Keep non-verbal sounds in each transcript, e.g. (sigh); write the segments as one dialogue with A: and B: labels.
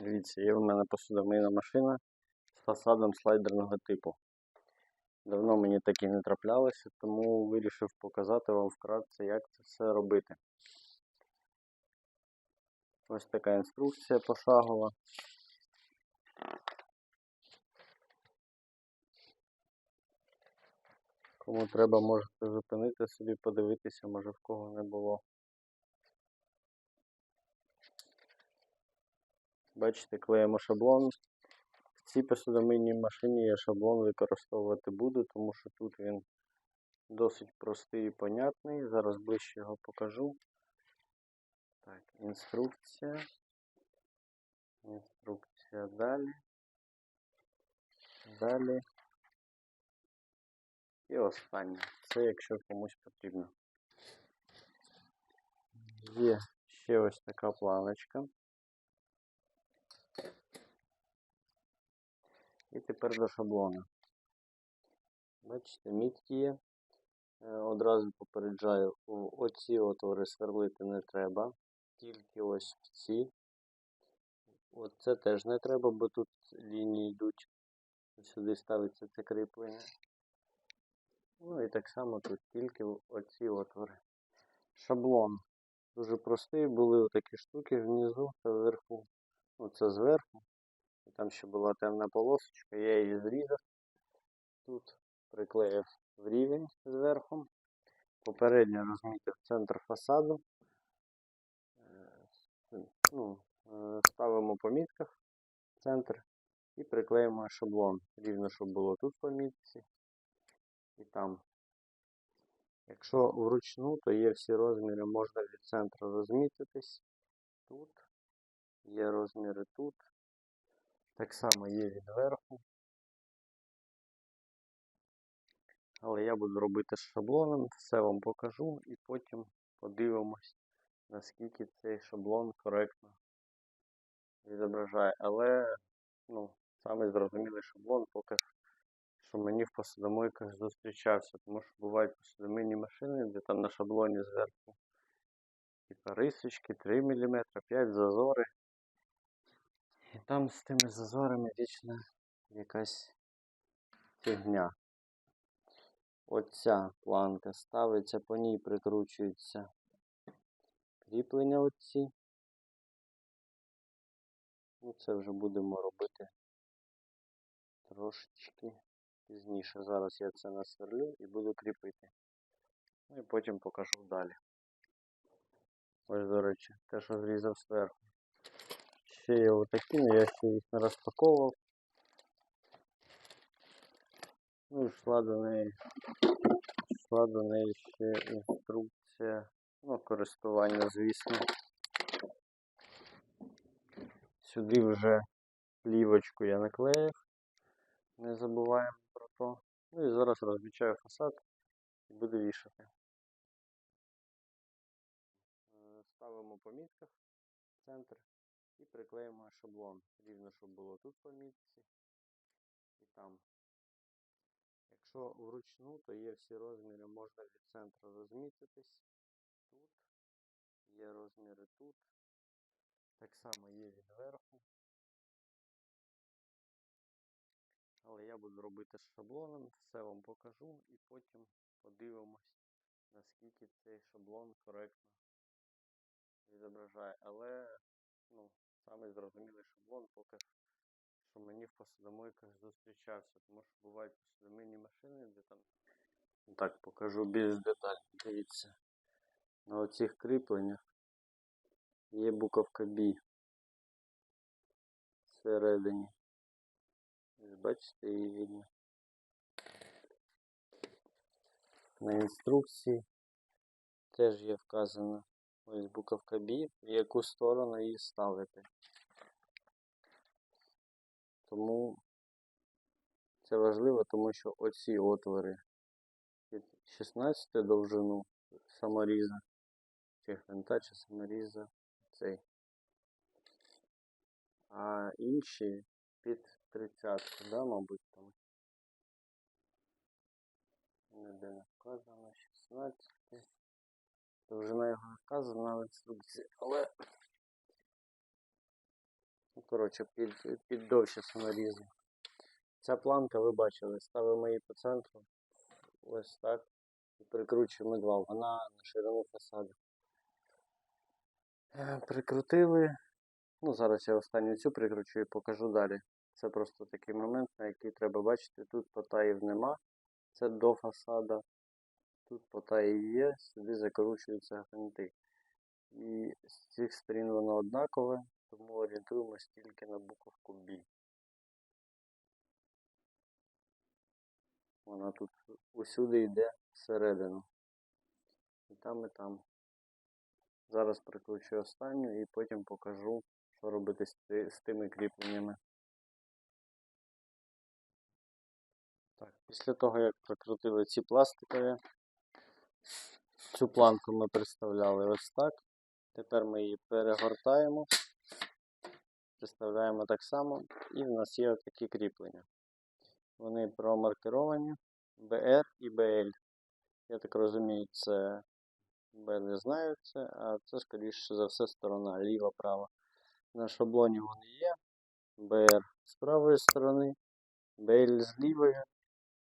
A: Дивіться, є в мене посудомийна машина з фасадом слайдерного типу. Давно мені такі не траплялося, тому вирішив показати вам вкратце, як це все робити. Ось така інструкція пошагова. Кому треба, можете зупинити собі, подивитися, може в кого не було. Бачите, клеїмо шаблон. В цій посудомийній машині я шаблон використовувати буду, тому що тут він досить простий і понятний. Зараз ближче його покажу. Так, інструкція. Інструкція далі. Далі. І останнє. Це якщо комусь потрібно. Є ще ось така планочка. І тепер до шаблона. Бачите, мітки є. Е, Одразу попереджаю, оці отвори сверлити не треба. Тільки ось в ці. Оце теж не треба, бо тут лінії йдуть. Сюди ставиться це кріплення. Ну і так само тут тільки оці отвори. Шаблон. Дуже простий, були отакі штуки внизу та вверху. Ну це зверху. Там ще була темна полосочка, я її зрізав. Тут приклеїв в рівень зверху. Попередньо розмітив центр фасаду. Е, Ну, е, ставимо по мітках центр і приклеїмо шаблон. Рівно, щоб було тут по мітці і там. Якщо вручну, то є всі розміри, можна від центру розмітитись. Тут є розміри тут. Так само є від верху. Але я буду робити з шаблоном, все вам покажу і потім подивимось, наскільки цей шаблон коректно відображає. Але, ну, саме зрозумілий шаблон поки що мені в посудомойках зустрічався, тому що бувають посудомийні машини, де там на шаблоні зверху типа рисочки 3 мм, 5 зазори. Там з тими зазорами вічно якась фігня. Оця планка ставиться, по ній прикручуються кріплення оці. Ну, це вже будемо робити трошечки пізніше. Зараз я це насверлю і буду кріпити. Ну і потім покажу далі. Ось, до речі, те, що зрізав зверху. Є отакі, але я ще їх не розпаковував. Ну і йшла до неї. Йшла до неї ще інструкція. Ну, користування, звісно. Сюди вже плівочку я наклеїв. Не забуваємо про то. Ну і зараз розмічаю фасад і буду вішати. Е, Ставимо по мітках в центр і приклеїмо шаблон. Рівно, щоб було тут по мітці і там. Якщо вручну, то є всі розміри, можна від центру розмітитись. Тут є розміри тут. Так само є від верху. Але я буду робити з шаблоном, все вам покажу і потім подивимось, наскільки цей шаблон коректно відображає. Але, ну, саме зрозумілий шаблон поки що мені в посудомойках зустрічався, тому що бувають посудомийні машини, де там. Так, покажу більш детально. Дивіться. На оцих кріпленнях є буковка B всередині. Бачите, її видно. На інструкції теж є вказано ось буковка B, в яку сторону її ставити. Тому це важливо, тому що оці отвори під 16 довжину саморіза, чи гвинта, чи саморіза цей. А інші під 30, да, мабуть, там. Ніде не вказано, 16. Довжина його не вказана в інструкції, але коротше, під, під довші саморізи. Ця планка, ви бачили, ставимо її по центру. Ось так. І прикручуємо два. Вона на ширину фасаду. Е, Прикрутили. Ну, зараз я останню цю прикручу і покажу далі. Це просто такий момент, на який треба бачити. Тут потаїв нема. Це до фасада. Тут потаї є, сюди закручуються гвинти. І з цих сторін воно однакове, тому орієнтуємось тільки на буковку B. Вона тут усюди йде всередину. І там, і там. Зараз прикручу останню і потім покажу, що робити з тими кріпленнями. Так, після того, як прикрутили ці пластикові, цю планку ми представляли ось так. Тепер ми її перегортаємо, представляємо так само, і в нас є такі кріплення. Вони промаркеровані BR і BL. Я так розумію, це Б не знаю це, а це, скоріше за все, сторона ліва-права. На шаблоні вони є. BR з правої сторони, BL з лівої.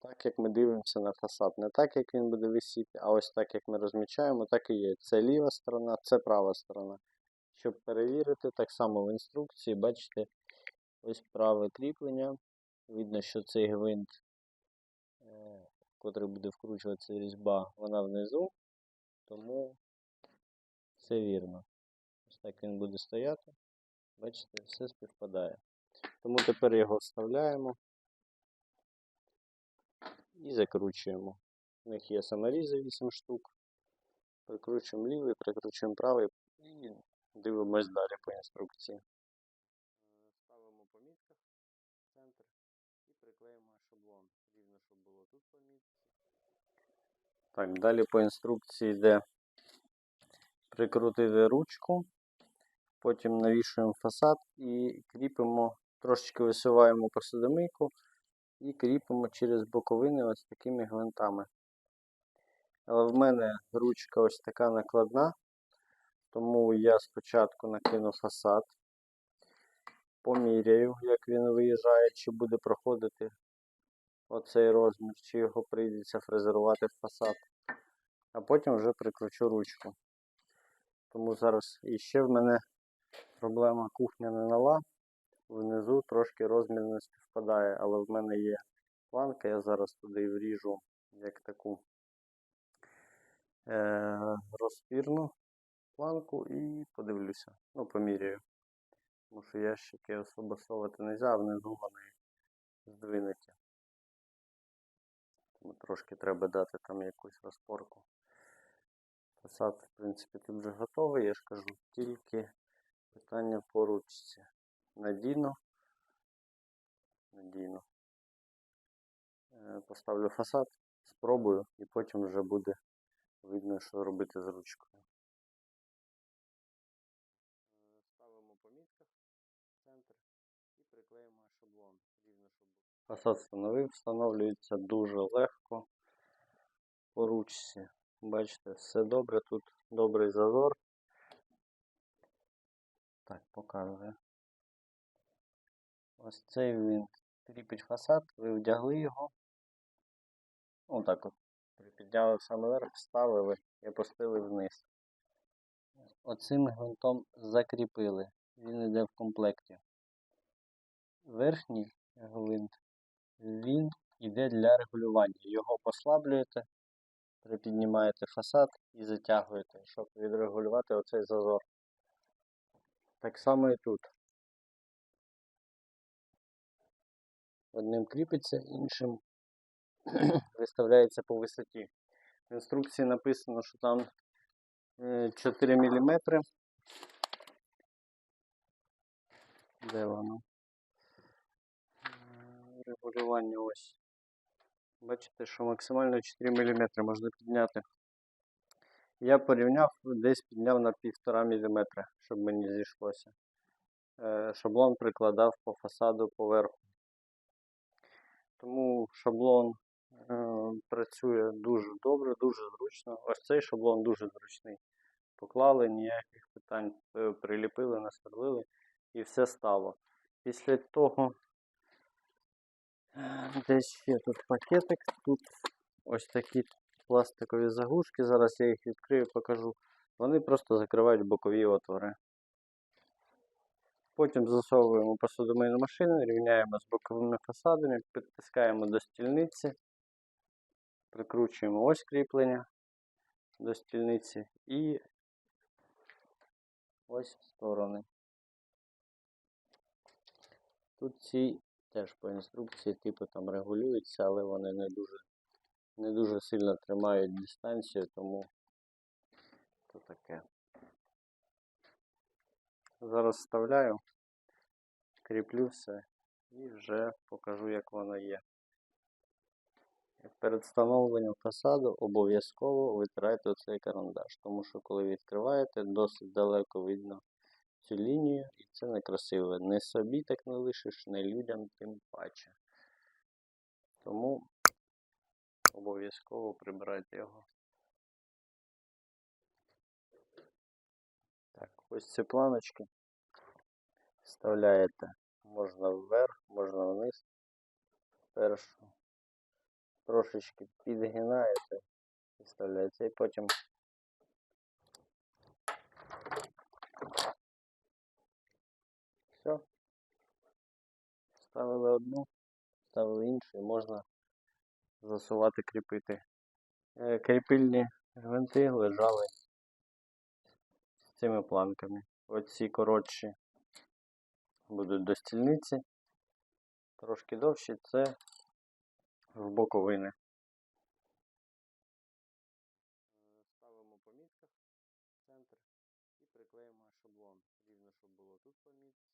A: Так як ми дивимося на фасад. Не так, як він буде висіти, а ось так, як ми розмічаємо, так і є. Це ліва сторона, це права сторона. Щоб перевірити, так само в інструкції, бачите, ось праве кріплення. Видно, що цей гвинт, е, котрий буде вкручуватися різьба, вона внизу, тому все вірно. Ось так він буде стояти. Бачите, все співпадає. Тому тепер його вставляємо і закручуємо. У них є саморізи 8 штук. Прикручуємо лівий, прикручуємо правий і дивимось далі по інструкції. Ставимо по мітках в центр і приклеїмо шаблон. Рівно, щоб було тут по мітці. Так, далі по інструкції йде прикрутити ручку, потім навішуємо фасад і кріпимо, трошечки висуваємо посудомийку і кріпимо через боковини ось такими гвинтами. Але в мене ручка ось така накладна, тому я спочатку накину фасад, поміряю, як він виїжджає, чи буде проходити оцей розмір, чи його прийдеться фрезерувати в фасад, а потім вже прикручу ручку. Тому зараз іще в мене проблема кухня не нова. Внизу трошки розмір не співпадає, але в мене є планка, я зараз туди вріжу як таку е- розпірну планку і подивлюся. Ну, поміряю. Тому що ящики особо совати не можна, внизу вони здвинуті. Тому трошки треба дати там якусь розпорку. Фасад, в принципі, тут вже готовий, я ж кажу, тільки питання по ручці. Надійно. Надійно. Е, Поставлю фасад, спробую і потім вже буде видно, що робити з ручкою. Ставимо по в центр і приклеїмо шаблон. Рівно, щоб Фасад встановив, встановлюється дуже легко по ручці. Бачите, все добре, тут добрий зазор. Так, показую. Ось цей він кріпить фасад, ви вдягли його. Отак от. Припідняли саме верх, вставили і опустили вниз. Оцим гвинтом закріпили. Він йде в комплекті. Верхній гвинт, він йде для регулювання. Його послаблюєте, припіднімаєте фасад і затягуєте, щоб відрегулювати оцей зазор. Так само і тут. Одним кріпиться, іншим (clears throat) виставляється по висоті. В інструкції написано, що там е, 4 мм. Де воно? Е, Регулювання ось. Бачите, що максимально 4 мм можна підняти. Я порівняв, десь підняв на 1,5 мм, щоб мені зійшлося. Е, Шаблон прикладав по фасаду поверху. Тому шаблон е, працює дуже добре, дуже зручно. Ось цей шаблон дуже зручний. Поклали ніяких питань, е, приліпили, насверлили. і все стало. Після того е, десь ще тут пакетик, тут ось такі пластикові заглушки. Зараз я їх відкрию, покажу. Вони просто закривають бокові отвори. Потім засовуємо посудомийну машину, рівняємо з боковими фасадами, підтискаємо до стільниці, прикручуємо ось кріплення до стільниці і ось сторони. Тут ці теж по інструкції типу там регулюються, але вони не дуже, не дуже сильно тримають дистанцію, тому то таке. Зараз вставляю, кріплю все і вже покажу, як воно є. Перед встановленням фасаду обов'язково витирайте оцей карандаш, тому що коли відкриваєте, досить далеко видно цю лінію і це некрасиво. Не собі так не лишиш, не людям тим паче. Тому обов'язково прибирайте його. Так, ось ці планочки вставляєте можна вверх, можна вниз. Першу трошечки підгинаєте і вставляєте, і потім все. Ставили одну, ставили іншу, і можна засувати, кріпити. Е, Кріпильні гвинти лежали цими планками. Оці коротші будуть до стільниці, трошки довші це в боковини. Ставимо по мітках в центр і приклеїмо шаблон. Рівно, щоб було тут по мітці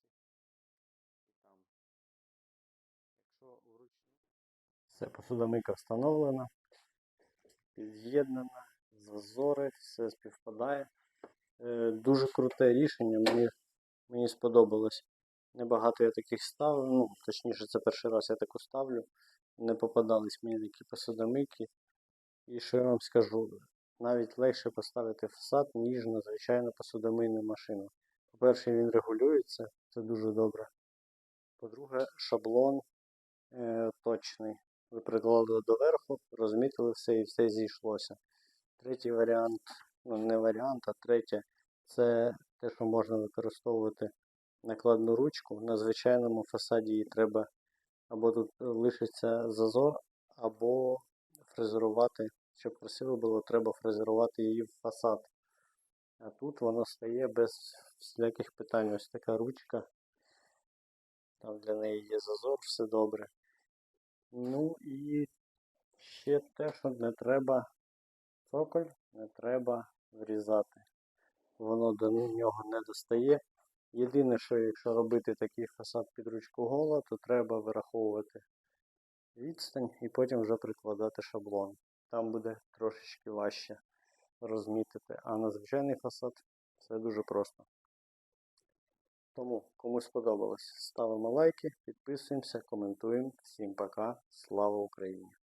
A: і там. Якщо вручну. Все, посудомийка встановлена, під'єднана, зазори, все співпадає. Е, Дуже круте рішення, мені, мені сподобалось. Небагато я таких ставив, ну, точніше, це перший раз я таку ставлю. Не попадались мені такі посудомийки. І що я вам скажу, навіть легше поставити фасад, ніж на звичайну посудомийну машину. По-перше, він регулюється, це дуже добре. По-друге, шаблон е, точний. Ви прикладали доверху, розмітили все і все зійшлося. Третій варіант, не варіант, а третє, це те, що можна використовувати накладну ручку. На звичайному фасаді її треба або тут лишиться зазор, або фрезерувати, щоб красиво було, треба фрезерувати її в фасад. А тут воно стає без всіляких питань. Ось така ручка. Там для неї є зазор, все добре. Ну і ще те, що не треба цоколь, не треба врізати. Воно до нього не достає. Єдине, що якщо робити такий фасад під ручку гола, то треба вираховувати відстань і потім вже прикладати шаблон. Там буде трошечки важче розмітити. А на звичайний фасад все дуже просто. Тому, кому сподобалось, ставимо лайки, підписуємося, коментуємо. Всім пока. Слава Україні!